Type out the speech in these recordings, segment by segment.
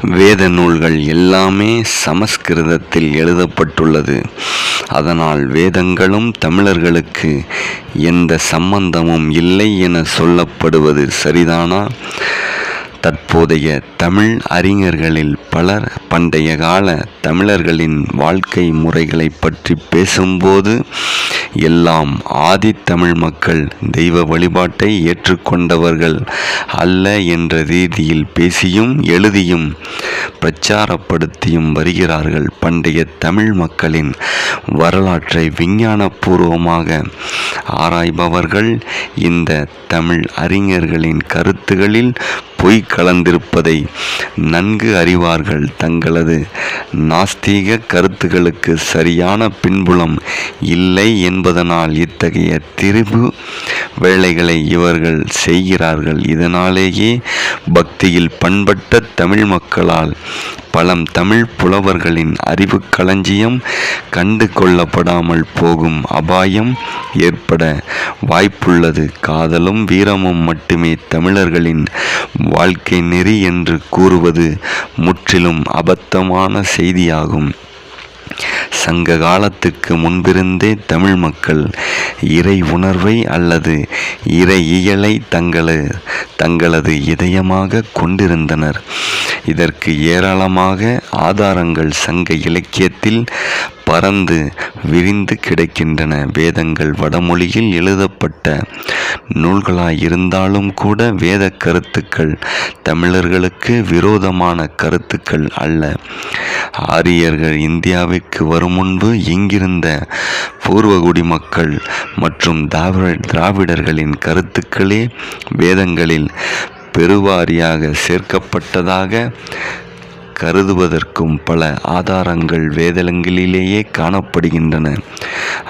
வேத நூல்கள் எல்லாமே சமஸ்கிருதத்தில் எழுதப்பட்டுள்ளது. அதனால் வேதங்களும் தமிழர்களுக்கு எந்த சம்பந்தமும் இல்லை என சொல்லப்படுவது சரிதானா? தற்போதைய தமிழ் அறிஞர்களில் பலர் பண்டைய கால தமிழர்களின் வாழ்க்கை முறைகளை பற்றி பேசும்போது எல்லாம் ஆதித்தமிழ் மக்கள் தெய்வ வழிபாட்டை ஏற்றுக்கொண்டவர்கள் அல்ல என்ற ரீதியில் பேசியும் எழுதியும் பிரச்சாரப்படுத்தியும் வருகிறார்கள் பண்டைய தமிழ் மக்களின் வரலாற்றை விஞ்ஞானபூர்வமாக ஆராய்பவர்கள் இந்த தமிழ் அறிஞர்களின் கருத்துகளில் பொய் கலந்திருப்பதை நன்கு அறிவார்கள். தங்களது நாஸ்தீக கருத்துகளுக்கு சரியான பின்புலம் இல்லை என்பதனால் இத்தகைய திரிபு வேலைகளை இவர்கள் செய்கிறார்கள். இதனாலேயே பக்தியில் பண்பட்ட தமிழ் மக்களால் பலம் தமிழ் புலவர்களின் அறிவு களஞ்சியம் கண்டு கொள்ளப்படாமல் போகும் அபாயம் ஏற்பட வாய்ப்புள்ளது. காதலும் வீரமும் மட்டுமே தமிழர்களின் வாழ்க்கை நெறி என்று கூறுவது முற்றிலும் அபத்தமான செய்தியாகும். சங்க காலத்துக்கு முன்பிருந்தே தமிழ் மக்கள் இறை உணர்வை அல்லது இறையியலை தங்களது தங்களது இதயமாக கொண்டிருந்தனர். இதற்கு ஏராளமாக ஆதாரங்கள் சங்க இலக்கியத்தில் பரந்து விரிந்து கிடக்கின்றன. வேதங்கள் வடமொழியில் எழுதப்பட்ட நூல்களாயிருந்தாலும் கூட வேத கருத்துக்கள் தமிழர்களுக்கு விரோதமான கருத்துக்கள் அல்ல. ஆரியர்கள் இந்தியாவிற்கு வரும் முன்பு இங்கிருந்த பூர்வகுடி மக்கள் மற்றும் திராவிட திராவிடர்களின் கருத்துக்களே வேதங்களில் பெருவாரியாக சேர்க்கப்பட்டதாக கருதுவதற்கும் பல ஆதாரங்கள் வேதங்களிலேயே காணப்படுகின்றன.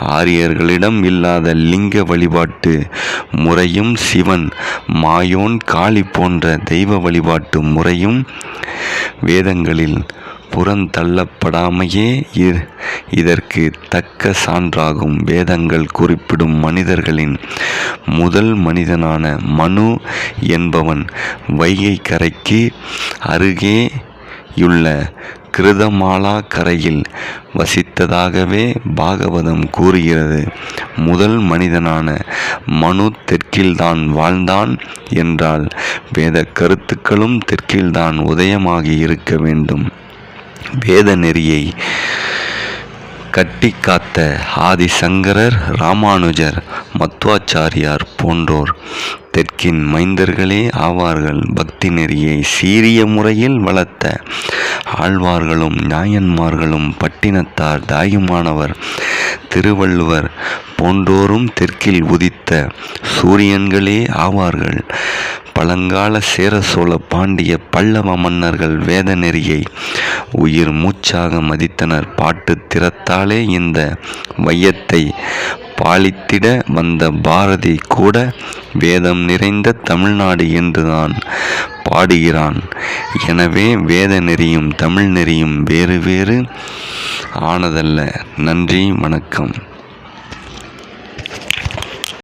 ஆரியர்களிடம் இல்லாத லிங்க வழிபாட்டு முறையும் சிவன் மாயோன் காளி போன்ற தெய்வ வழிபாட்டு முறையும் வேதங்களில் புறந்தள்ளப்படாமையே இ- இதற்கு தக்க சான்றாகும். வேதங்கள் குறிப்பிடும் மனிதர்களின் முதல் மனிதனான மனு என்பவன் வைகை கரைக்கு அருகே யுள்ள கிருதமாலா கரையில் வசித்ததாகவே பாகவதம் கூறுகிறது. முதல் மனிதனான மனு தெற்கில்தான் வாழ்ந்தான் என்றால் வேத கருத்துக்களும் தெற்கில்தான் உதயமாகி இருக்க வேண்டும். வேத நெறியை கட்டி காத்த ஆதிசங்கரர் ராமானுஜர் மத்வாச்சாரியார் போன்றோர். தெற்கின் மைந்தர்களே ஆவார்கள். பக்தி நெறியை சீரிய முறையில் வளர்த்த ஆழ்வார்களும் நாயன்மார்களும் பட்டினத்தார் தாயுமானவர் திருவள்ளுவர் போன்றோரும் தெற்கில் உதித்த சூரியன்களே ஆவார்கள். பழங்கால சேர சோழ பாண்டிய பல்லவ மன்னர்கள் வேத நெறியை உயிர் மூச்சாக மதித்தனர். பாட்டு திறத்தாலே இந்த வையத்தை பாலித்திட வந்த பாரதி கூட வேதம் நிறைந்த தமிழ்நாடு என்றுதான் பாடுகிறான். எனவே வேத நெறியும் தமிழ் நெறியும் வேறு வேறு ஆனதல்ல. நன்றி வணக்கம்.